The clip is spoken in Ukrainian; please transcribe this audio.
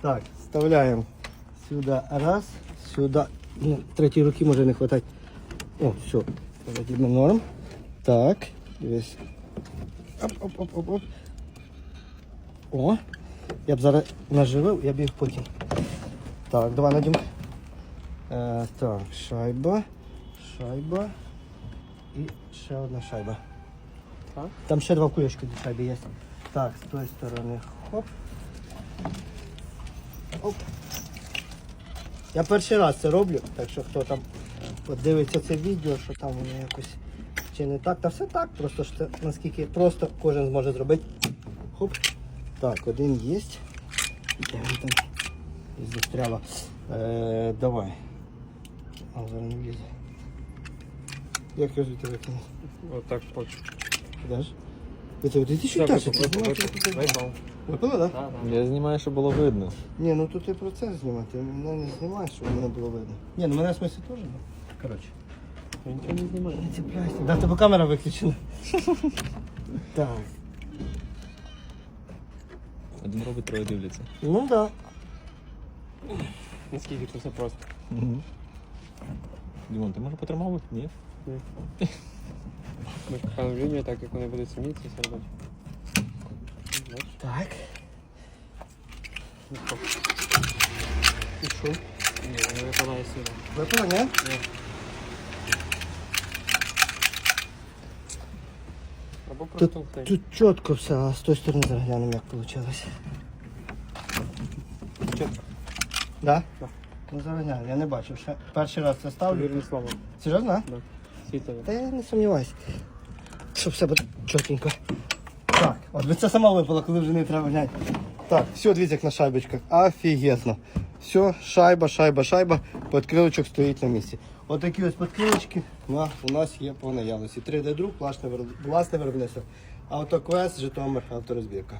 Так, вставляємо сюди раз, сюди. Ну, третьої руки може не хватати. О, все, тоді ми норм. Так, дивись. Оп, оп, оп, оп, оп. О, я б зараз наживив, я б їх потім. Так, давай Надім. Е, так, шайба, шайба і ще одна шайба. Так. Там ще два кулечки до шайби є. Так, з тої сторони. Хоп. Оп. Я перший раз це роблю, так що хто там подивиться це відео, що там воно якось чи не так, та все так, просто що це наскільки просто кожен зможе зробити. Хоп. Так, один є. Там? Застряла. Е, давай. А, зараз не влізе. Як його звідти викинути? Отак хочу. Куди ж? Ви це ти що Так, так? випав, випав, випав. Випало, так? Так, так. Я знімаю, щоб було видно. Ні, ну тут і процес знімати. Мене не знімаєш, щоб мене було видно. Ні, ну мене в смысле теж. ну. Коротше. Я нічого не знімаю. Не цепляйся. Да, тебе камера виключена. так. Один робить, троє дивляться. Ну так. Наскільки це все просто. Дімон, ти може потримав? би? Ні? Ми чекаємо лінію, так як вони будуть самі це все робити. Так. І що? Ні, вони випадає сюди. Випало, ні? Або Тут, просто цей. тут чітко все, а з тої сторони заглянемо, як вийшло. Чітко. Да? Да. Ну зараз глянемо, я не бачив ще. Перший раз це ставлю. Вірне слово. Серйозно? а? Да. Світло. Та я не сумніваюся. Щоб все буде чотенько. Так, от би це сама випала, коли вже не треба глянути. Так, все, дивіться, як на шайбочках. Офігезно. Все, шайба, шайба, шайба. Подкрилочок стоїть на місці. Отакі ось подкрилочки на, у нас є по наявності. 3D друк, власне, вироб- власне виробництво. Автоквест, Житомир, авторозбірка.